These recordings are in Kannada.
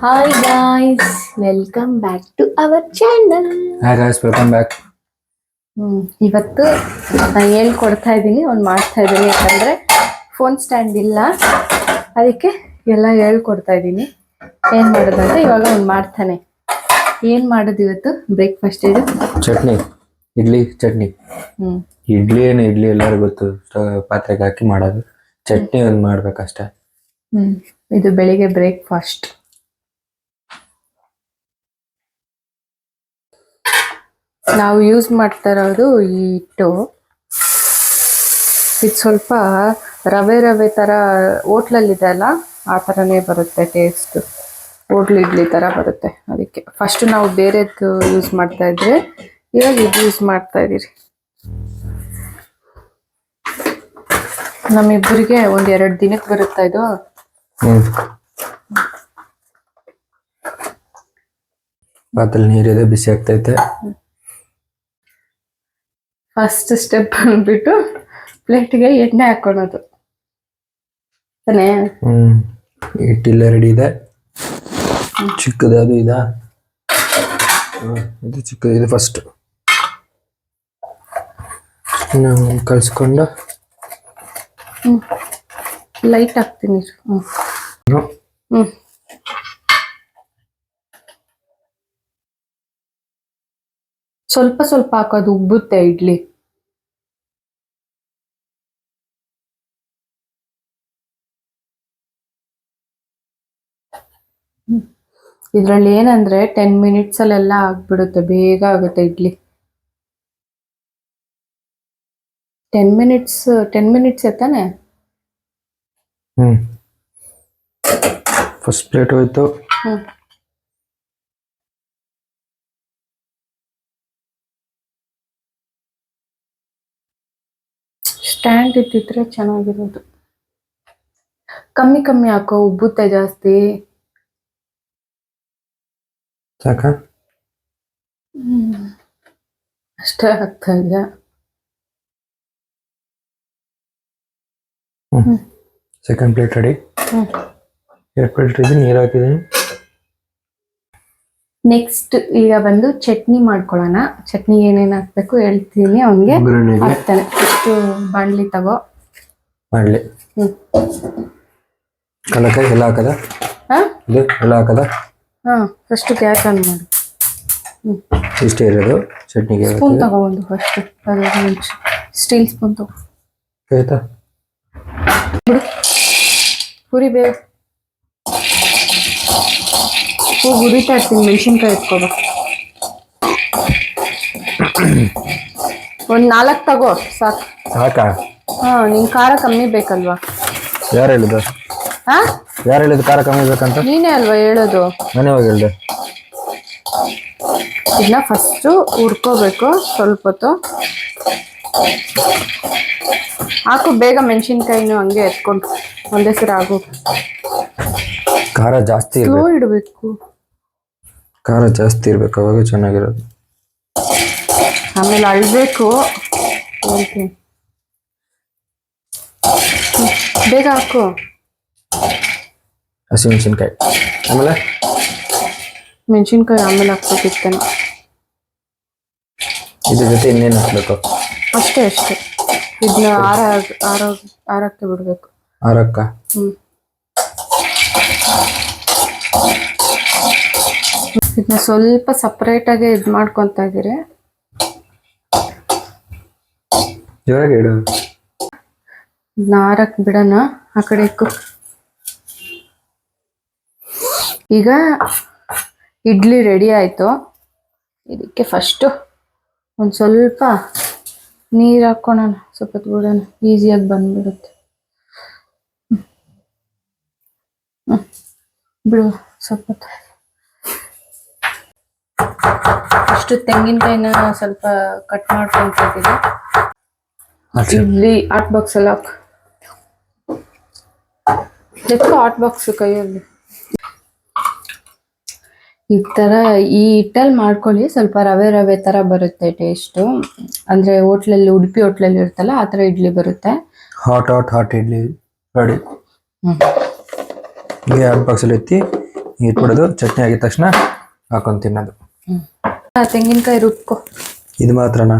Hi guys welcome back to our channel hi guys welcome back hmm ಇವತ್ತು ನಾನು ಹೇಳ್ಕೊಡ್ತಾ ಇದ್ದೀನಿ ಅವ್ನು ಮಾಡ್ತಾ ಇದ್ದೀನಿ ಯಾಕಂದ್ರೆ ಫೋನ್ ಸ್ಟ್ಯಾಂಡ್ ಇಲ್ಲ. ಅದಕ್ಕೆ ಎಲ್ಲ ಹೇಳ್ಕೊಡ್ತಾ ಇದ್ದೀನಿ ಏನ್ ಮಾಡೋದಂದ್ರೆ ಇವಾಗ ಅವ್ನು ಮಾಡ್ತಾನೆ. ಏನ್ ಮಾಡೋದು ಇವತ್ತು? ಬ್ರೇಕ್ಫಾಸ್ಟ್ ಇದು? ಚಟ್ನಿ ಇಡ್ಲಿ ಚಟ್ನಿ. ಹ್ಮ್. ಇಡ್ಲಿ ಏನು ಇಡ್ಲಿ ಎಲ್ಲರಿಗೂ ಗೊತ್ತು ಪಾತ್ರೆಗೆ ಹಾಕಿ ಮಾಡೋದು. ಚಟ್ನಿ ಒಂದು ಮಾಡ್ಬೇಕಷ್ಟೇ. ಹ್ಮ್ ಇದು ಬೆಳಿಗ್ಗೆ ಬ್ರೇಕ್ಫಾಸ್ಟ್ ನಾವು ಯೂಸ್ ಮಾಡ್ತಾ ಇರೋದು ಈ ಹಿಟ್ಟು ಇದು ಸ್ವಲ್ಪ ರವೆ ರವೆ ಥರ ಹೋಟ್ಲಲ್ಲಿದೆ ಅಲ್ಲ, ಆ ಥರನೇ ಬರುತ್ತೆ ಟೇಸ್ಟ್ ಹೋಟ್ಲ್ ಇಡ್ಲಿ ಥರ ಬರುತ್ತೆ ಅದಕ್ಕೆ. ಫಸ್ಟ್ ನಾವು ಬೇರೆದು ಯೂಸ್ ಮಾಡ್ತಾ ಇದ್ರೆ, ಇವಾಗ ಇದು ಯೂಸ್ ಮಾಡ್ತಾ ಇದ್ದೀರಿ ನಮ್ಮಿಬ್ಬರಿಗೆ ಒಂದು ಎರಡು ದಿನಕ್ಕೆ ಬರುತ್ತಾ ಇದು? ಪಾತ್ರೆ ನೀರಿದೆ ಬಿಸಿ ಆಗ್ತೈತೆ. ಫಸ್ಟ್ ಸ್ಟೆಪ್ ಬಂದ್ಬಿಟ್ಟು ಪ್ಲೇಟ್ಗೆ ಎಣ್ಣೆ ಹಾಕೊಳೋದು. ತಾನೇ? ಹ್ಮ್ ಹಿಟ್ಟಿಲ್ಲ ರೆಡಿ ಇದೆ. ಚಿಕ್ಕದು ಅದು ಇದಾ? ಹ್ಮ್, ಇದು ಚಿಕ್ಕದು ಇದು ಫಸ್ಟ್ ನಾವು ಕಲ್ಸ್ಕೊಂಡು. ಲೈಟ್ ಹಾಕ್ತೀನಿ. ಇರು. ಹ್ಮ್. ಹ್ಮ್, ಸ್ವಲ್ಪ ಸ್ವಲ್ಪ ಹಾಕೋದು ಉಬ್ಬುತ್ತೆ ಇಡ್ಲಿ. ಇದರಲ್ಲಿ ಏನಂದ್ರೆ ಟೆನ್ ಮಿನಿಟ್ಸ್ ಅಲ್ಲೆಲ್ಲ ಆಗ್ಬಿಡುತ್ತೆ ಬೇಗ ಆಗುತ್ತೆ idli. Ten minutes ten minutes ಎತ್ತಾನೆ? Hmm. First plate ಹೋಯ್ತು. ಸ್ಟ್ಯಾಂಡ್ ಇಟ್ಟಿದ್ರೆ ಚೆನ್ನಾಗಿರೋದು. ಕಮ್ಮಿ ಕಮ್ಮಿ ಹಾಕೋ ಉಬ್ಬುತ್ತೆ ಜಾಸ್ತಿ. ಸಾಕ? ಅಷ್ಟೇ ಆಗ್ತಾ ಇಲ್ಲ. ಸೆಕೆಂಡ್ ಪ್ಲೇಟ್ ರೆಡಿ ಎರಡು ಪ್ಲೇಟ್ ಇದೆ ನೀರು ಹಾಕಿದ್ದೀನಿ. ನೆಕ್ಸ್ಟ್ ಈಗ ಬಂದು ಚಟ್ನಿ ಮಾಡ್ಕೊಳ್ಳೋಣ. ಚಟ್ನಿ ಏನೇನು ಹಾಕ್ಬೇಕು ಹೇಳ್ತೀನಿ ಅವನಿಗೆ. ಹಾಕ್ತಾನೆ. ಇಷ್ಟು ಬಾಣ್ಲಿ ತಗೋ. ಹ್ಮ್. ಕಲಕಾಯಿ ಎಲ್ಲ ಹಾಕದ? ಇದು ಎಲ್ಲ ಹಾಕದ? ಹಾ ಫಸ್ಟ್ ಗ್ಯಾಸ್ ಆನ್ ಮಾಡು. ಹ್ಮ್. ಇಷ್ಟೇ ಇರೋದು ಚಟ್ನಿಗೆ ಸ್ಪೂನ್ ತಗೋ ಒಂದು ಫಸ್ಟ್ ಸ್ಟೀಲ್ ಸ್ಪೂನ್ ತಗೋ. ಆಯ್ತಾ? ಬಿಡು. ಪುರಿ ಬೇಗ. ಹೋಗಿ ಉರಿತಾ ಇರ್ತೀನಿ ಮೆಣಸಿನ್ಕಾಯಿ ಎತ್ಕೋಬ. ಒಂದ್ ನಾಲ್ಕು ತಗೋ ಸಾಕು. ಸಾಕಾ? ಹಾ ನಿನ್ ಖಾರ ಕಮ್ಮಿ ಬೇಕಲ್ವಾ? ಯಾರು ಹೇಳಿದ್ದು? ಹಾ ಯಾರು ಹೇಳಿದ್ದು ಖಾರ ಕಮ್ಮಿ ಬೇಕಂತ? ನೀನೇ ಅಲ್ವಾ ಹೇಳೋದು? ನಾನೇ ಇವಾಗ ಹೇಳಿದೆ? ಇದನ್ನ ಫಸ್ಟು ಹುರ್ಕೋಬೇಕು ಸ್ವಲ್ಪ ಹೊತ್ತು. ಹಾಕು ಬೇಗ ಮೆಣಸಿನ್ಕಾಯಿನೂ ಹಂಗೆ ಎತ್ಕೊಂಡು ಒಂದೇ ಸರಿ ಆಗು ಖಾರ ಜಾಸ್ತಿ ಸ್ಲೋ ಇರ್ಬೇಕು ಇಡಬೇಕು. ಖಾರ ಜಾಸ್ತಿ ಇರ್ಬೇಕು ಅವಾಗ ಚೆನ್ನಾಗಿರೋದು. ಆಮೇಲೆ ಅಳಬೇಕು. ಹೇಳ್ತೀನಿ ಬೇಗ ಹಾಕು. ಹಸಿಮೆಣಸಿನ್ಕಾಯಿ. ಆಮೇಲೆ? ಮೆಣಸಿನ್ಕಾಯಿ ಆಮೇಲೆ ಹಾಕ್ಬೇಕಿತ್ತೇನೋ ಇದ್ರ ಜೊತೆ ಇನ್ನೇನು ಹಾಕ್ಬೇಕು? ಅಷ್ಟೇ ಅಷ್ಟೇ. ಇದನ್ನ ಆರ ಆರ ಆರಕ್ಕೆ ಬಿಡ್ಬೇಕು. ಆರಕ್ಕ? ಹ್ಮ್. ಇದನ್ನ ಸ್ವಲ್ಪ ಸಪ್ರೇಟ್ ಇದು ಇದ್ ಇದ್ದೀರಿ. ಇದೀರಿ ಇಡು ನಾರಕ್ ಬಿಡೋಣ, ಆ ಕಡೆ ಈಗ ಇಡ್ಲಿ ರೆಡಿ ಆಯ್ತು ಇದಕ್ಕೆ ಫಸ್ಟು ಒಂದು ಸ್ವಲ್ಪ ನೀರು ಹಾಕ್ಕೊಳೋಣ ಸ್ವಲ್ಪ ಬಿಡೋಣ ಈಸಿಯಾಗಿ ಬಂದ್ಬಿಡುತ್ತೆ. ಬಿಡು, ಸ್ವಲ್ಪ. ಅಷ್ಟು ತೆಂಗಿನಕಾಯಿನ ಸ್ವಲ್ಪ ಕಟ್ ಮಾಡ್ಕೊಂತಿದ್ದೀನಿ. ಇಡ್ಲಿ ಆಟ್ ಬಾಕ್ಸ್ ಎಲ್ಲ ಹಾಕು. ಬಾಕ್ಸ್ ಕೈಯಲ್ಲಿ. ಈ ತರ ಈ ಹಿಟ್ಟಲ್ಲಿ ಮಾಡ್ಕೊಳ್ಳಿ ಸ್ವಲ್ಪ ರವೆ ರವೆ ತರ ಬರುತ್ತೆ ಟೇಸ್ಟು ಅಂದ್ರೆ ಹೋಟ್ಲಲ್ಲಿ ಉಡುಪಿ ಹೋಟ್ಲಲ್ಲಿ ಇರುತ್ತಲ್ಲ ಆ ತರ ಇಡ್ಲಿ ಬರುತ್ತೆ. Hot hot hot idli ready ಈ ಹಾಟ್ ಬಾಕ್ಸಲ್ಲಿ ಎತ್ತಿ ಇಟ್ಬಿಡೋದು ಚಟ್ನಿ ಆಗಿದ ತಕ್ಷಣ ಹಾಕೊಂಡು ತಿನ್ನೋದು. ಹ್ಮ್. ತೆಂಗಿನಕಾಯಿ ರುಬ್ಕೊ. ಇದು ಮಾತ್ರನಾ?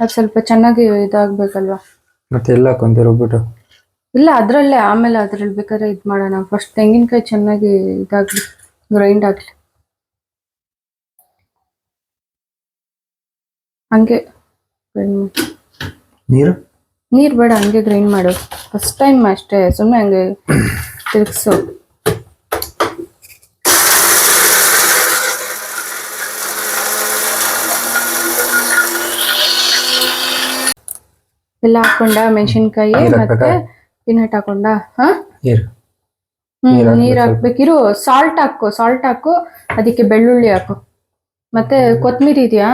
ಅದು ಸ್ವಲ್ಪ ಚೆನ್ನಾಗಿ ಇದಾಗ್ಬೇಕಲ್ವಾ? ಮತ್ತೆ ಎಲ್ಲ ಹಾಕೊಂತೀರ ಇಲ್ಲ ಅದ್ರಲ್ಲೇ ಆಮೇಲೆ ಅದ್ರಲ್ಲಿ ಬೇಕಾದ್ರೆ ಇದು ಮಾಡೋಣ. ಫಸ್ಟ್ ತೆಂಗಿನಕಾಯಿ ಚೆನ್ನಾಗಿ ಇದಾಗ್ಲಿ ಗ್ರೈಂಡ್ ಆಗ್ಲಿ. ಹಂಗೆ grind ಮಾಡು. ನೀರು? ನೀರ್ ಬೇಡ ಹಂಗೆ ಗ್ರೈಂಡ್ ಮಾಡು. ಫಸ್ಟ್ ಟೈಮ್ ಅಷ್ಟೇ ಸುಮ್ಮನೆ ಹಂಗೆ ತಿರ್ಗ್ಸು. ಎಲ್ಲ ಹಾಕೊಂಡ ಮೆಣಸಿನ್ಕಾಯಿ ಮತ್ತೆ ಪಿನಟ್ ಹಾಕೊಂಡ ಹಾ? ನೀರು. ಹಾಕ್ಬೇಕಿರು. ಸಾಲ್ಟ್ ಹಾಕು ಸಾಲ್ಟ್ ಹಾಕು ಅದಕ್ಕೆ ಬೆಳ್ಳುಳ್ಳಿ ಹಾಕು. ಮತ್ತೆ ಕೊತ್ತಂಬರಿ ಇದೆಯಾ?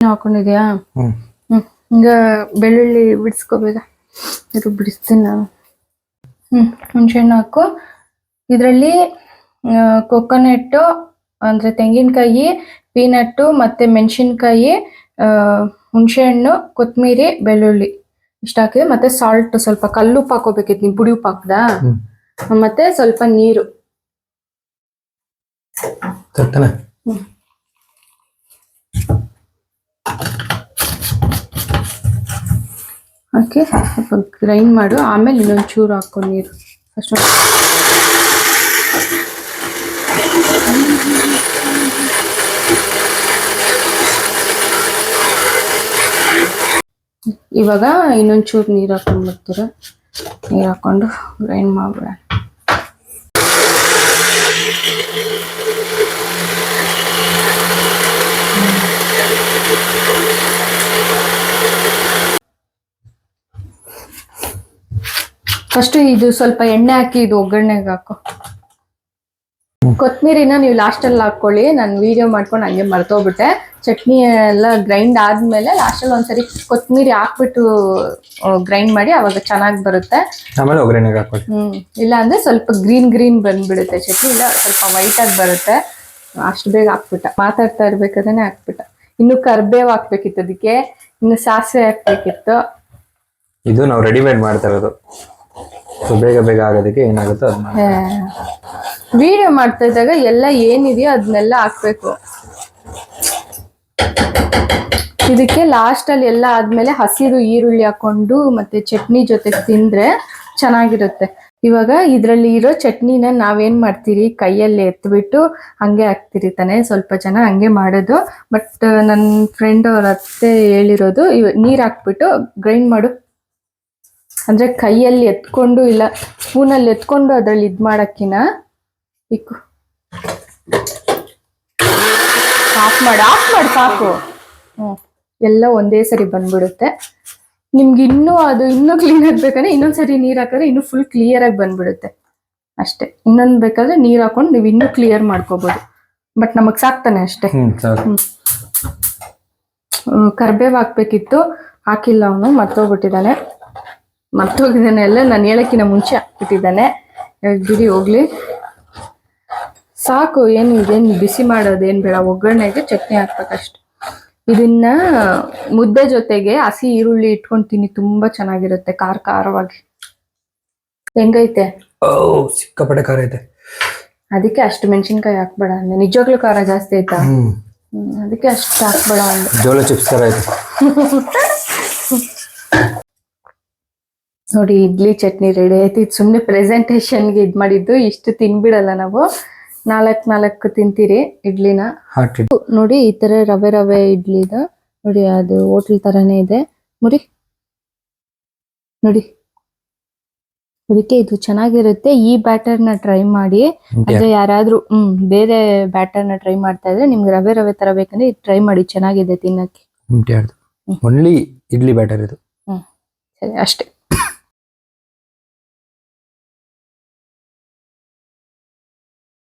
ಹಾಕೊಂಡಿದ್ಯಾ? ಈಗ ಬೆಳ್ಳುಳ್ಳಿ ಬಿಡಿಸ್ಕೋಬೇಕ ಇದು ಬಿಡಿಸ್ತೀನಿ ನಾನು. ಹ್ಮ್ ಹುಣಸೆಹಣ್ಣು ಹಾಕು. ಇದರಲ್ಲಿ ಕೊಕೊನೆಟ್ಟು ಅಂದ್ರೆ ತೆಂಗಿನಕಾಯಿ ಪೀನಟ್ಟು ಮತ್ತೆ ಮೆಣಸಿನ್ಕಾಯಿ ಹುಣಸೆಹಣ್ಣು ಕೊತ್ತಂಬರಿ ಬೆಳ್ಳುಳ್ಳಿ. ಇಷ್ಟ ಹಾಕಿದ್ರೆ ಮತ್ತೆ ಸಾಲ್ಟ್ ಸ್ವಲ್ಪ ಕಲ್ಲುಪ್ಪು ಹಾಕೋಬೇಕಿತ್ತು ನೀವು ಪುಡಿ ಉಪ್ಪು ಹಾಕ್ದಾ? ಮತ್ತೆ ಸ್ವಲ್ಪ ನೀರು. ಹಾಕಿ ಸ್ವಲ್ಪ ಗ್ರೈಂಡ್ ಮಾಡು. ಆಮೇಲೆ ಇನ್ನೊಂದು ಚೂರು ಹಾಕೋ ನೀರು. ಫಸ್ಟ್ ಇವಾಗ ಇನ್ನೊಂದು ಚೂರು ನೀರು ಹಾಕೊಂಡು ಬರ್ತೀರ. ನೀರು ಹಾಕೊಂಡು ಗ್ರೈಂಡ್ ಮಾಡ್ಬಿಡ ಫಸ್ಟ್ ಇದು ಸ್ವಲ್ಪ ಎಣ್ಣೆ ಹಾಕಿ ಇದು ಒಗ್ಗರಣೆಗೆ ಹಾಕೋ. ಕೊತ್ತಂಬರಿನ ನೀವು ಲಾಸ್ಟಲ್ಲಿ ಹಾಕೊಳ್ಳಿ ನಾನು ವಿಡಿಯೋ ಮಾಡ್ಕೊಂಡು ಹಂಗೆ ಮರ್ತೋಗ್ಬಿಟ್ಟೆ. ಚಟ್ನಿ ಎಲ್ಲ ಗ್ರೈಂಡ್ ಆದ್ಮೇಲೆ ಲಾಸ್ಟಲ್ಲಿ ಒಂದ್ಸರಿ ಕೊತ್ತಂಬರಿ ಹಾಕ್ಬಿಟ್ಟು ಗ್ರೈಂಡ್ ಮಾಡಿ ಅವಾಗ ಚೆನ್ನಾಗಿ ಬರುತ್ತೆ. ಆಮೇಲೆ ಒಗ್ಗರಣೆಗೆ ಹಾಕೊಳ್ಳಿ ಹ್ಮ್. ಇಲ್ಲ ಅಂದ್ರೆ ಸ್ವಲ್ಪ ಗ್ರೀನ್ ಗ್ರೀನ್ ಬಂದ್ಬಿಡುತ್ತೆ ಚಟ್ನಿ. ಇಲ್ಲ ಸ್ವಲ್ಪ ವೈಟ್ ಆಗಿ ಬರುತ್ತೆ. ಅಷ್ಟು ಬೇಗ ಹಾಕ್ಬಿಟ್ಟ. ಮಾತಾಡ್ತಾ ಇರ್ಬೇಕಾದ್ರೆ ಹಾಕ್ಬಿಟ್ಟ. ಇನ್ನು ಕರ್ಬೇವ್ ಹಾಕ್ಬೇಕಿತ್ತು ಅದಕ್ಕೆ. ಇನ್ನು ಸಾಸಿವೆ ಹಾಕ್ಬೇಕಿತ್ತು. ಇದು ನಾವು ರೆಡಿಮೇಡ್ ಮಾಡ್ತಾ ಇರೋದು. ಸೊ ಬೇಗ ಬೇಗ ಆಗೋದಕ್ಕೆ ಏನಾಗುತ್ತೋ ಅದು ವಿಡಿಯೋ ಮಾಡ್ತಾ ಇದ್ದಾಗ ಎಲ್ಲ ಏನಿದೆಯೋ ಅದನ್ನೆಲ್ಲ ಹಾಕ್ಬೇಕು. ಇದಕ್ಕೆ ಲಾಸ್ಟ್ ಅಲ್ಲಿ ಎಲ್ಲ ಆದ್ಮೇಲೆ ಹಸಿರು ಈರುಳ್ಳಿ ಹಾಕೊಂಡು ಮತ್ತೆ ಚಟ್ನಿ ಜೊತೆ ತಿಂದ್ರೆ ಚೆನ್ನಾಗಿರುತ್ತೆ. ಇವಾಗ ಇದರಲ್ಲಿ ಇರೋ ಚಟ್ನಿನ ನಾವೇನ್ ಮಾಡ್ತೀರಿ? ಕೈಯಲ್ಲಿ ಎತ್ಬಿಟ್ಟು ಹಂಗೆ ಹಾಕ್ತಿರಿ ತಾನೆ? ಸ್ವಲ್ಪ ಜನ ಹಂಗೆ ಮಾಡೋದು. ಬಟ್ ನನ್ನ ಫ್ರೆಂಡ್ ಅವ್ರ ಅತ್ತೆ ಹೇಳಿರೋದು, ಇವ ನೀರ್ ಹಾಕ್ಬಿಟ್ಟು ಗ್ರೈಂಡ್ ಮಾಡು. ಅಂದ್ರೆ ಕೈಯಲ್ಲಿ ಎತ್ಕೊಂಡು ಇಲ್ಲ, ಸ್ಪೂನಲ್ಲಿ ಎತ್ಕೊಂಡು ಅದ್ರಲ್ಲಿ ಇದು ಮಾಡಕ್ಕಿನ ಇಕ್ಕು. ಆಫ್ ಮಾಡು ಆಫ್ ಮಾಡು ಸಾಕು. ಹ್ಮ್ ಎಲ್ಲ ಒಂದೇ ಸರಿ ಬಂದ್ಬಿಡುತ್ತೆ. ನಿಮ್ಗೆ ಇನ್ನೂ ಅದು ಇನ್ನೂ ಕ್ಲೀನ್ ಆಗ್ಬೇಕಂದ್ರೆ ಇನ್ನೊಂದ್ಸರಿ ನೀರ್ ಹಾಕಿದ್ರೆ ಇನ್ನೂ ಫುಲ್ ಕ್ಲಿಯರ್ ಆಗಿ ಬಂದ್ಬಿಡುತ್ತೆ. ಅಷ್ಟೇ. ಇನ್ನೊಂದ್ ಬೇಕಾದ್ರೆ ನೀರ್ ಹಾಕೊಂಡು ನೀವು ಇನ್ನೂ ಕ್ಲಿಯರ್ ಮಾಡ್ಕೋಬಹುದು ಬಟ್ ನಮಗ್ ಸಾಕ್ತಾನೆ ಅಷ್ಟೇ. ಕರ್ಬೇವ್ ಹಾಕ್ಬೇಕಿತ್ತು. ಹಾಕಿಲ್ಲ ಅವನು ಮರ್ತೋಗ್ಬಿಟ್ಟಿದ್ದಾನೆ. ಮರ್ತೋಗಿದ್ದಾನೆ ಎಲ್ಲ ನಾನು ಹೇಳಕ್ಕಿಂತ ಮುಂಚೆ ಹಾಕ್ಬಿಟ್ಟಿದ್ದಾನೆ. ಬಿಡಿ ಹೋಗ್ಲಿ. ಸಾಕು ಏನು ಇದೇನು ಬಿಸಿ ಮಾಡೋದೇನು ಬೇಡ ಒಗ್ಗರಣೆಗೆ ಚಟ್ನಿ ಹಾಕ್ಬೇಕಷ್ಟು. ಇದನ್ನ ಮುದ್ದೆ ಜೊತೆಗೆ ಹಸಿ ಈರುಳ್ಳಿ ಇಟ್ಕೊಂಡು ತಿನ್ನಿ ತುಂಬಾ ಚೆನ್ನಾಗಿರುತ್ತೆ ಖಾರ ಖಾರವಾಗಿ. ಹೆಂಗೈತೆ? ಸಿಕ್ಕಾಪಟ್ಟೆ ಖಾರ ಐತೆ. ಅದಕ್ಕೆ ಅಷ್ಟು ಮೆಣಸಿನ್ಕಾಯಿ ಹಾಕ್ಬೇಡ ಅಂದ್ರೆ ನಿಜವಾಗ್ಲೂ ಖಾರ ಜಾಸ್ತಿ ಆಯ್ತಾ? ಅದಕ್ಕೆ ಅಷ್ಟು ಹಾಕ್ಬೇಡ ಅಂದೆ ಜೋಳ ಚಿಪ್ಸ್ ತರ ಐತೆ. ನೋಡಿ ಇಡ್ಲಿ ಚಟ್ನಿ ರೆಡಿ ಆಯ್ತು. ಇದು ಸುಮ್ಮನೆ ಪ್ರೆಸೆಂಟೇಷನ್ಗೆ ಇದು ಮಾಡಿದ್ದು ಇಷ್ಟು ತಿನ್ಬಿಡಲ್ಲ ನಾವು. ನಾಲ್ಕು ನಾಲ್ಕು ತಿಂತೀರಿ ಇಡ್ಲಿನ. ಹಾಟ್ ನೋಡಿ ಈ ತರ ರವೆ ರವೆ ಇಡ್ಲಿ ಇದು. ನೋಡಿ ಅದು ಹೋಟೆಲ್ ತರಾನೇ ಇದೆ. ನೋಡಿ. ನೋಡಿ. ಅದಕ್ಕೆ ಇದು ಚೆನ್ನಾಗಿರುತ್ತೆ. ಈ ಬ್ಯಾಟರ್ನ ಟ್ರೈ ಮಾಡಿ ಅದೇ ಯಾರಾದ್ರೂ ಹ್ಮ್ ಬೇರೆ ಬ್ಯಾಟರ್ನ ಟ್ರೈ ಮಾಡ್ತಾ ಇದ್ರೆ ನಿಮ್ಗೆ ರವೆ ರವೆ ತರ ಬೇಕಂದ್ರೆ ಇದು ಟ್ರೈ ಮಾಡಿ ಚೆನ್ನಾಗಿದೆ ತಿನ್ನಕ್ಕೆ. ಒನ್ಲಿ ಇಡ್ಲಿ ಬ್ಯಾಟರ್ ಇದು. ಹ್ಮ್. ಸರಿ ಅಷ್ಟೇ.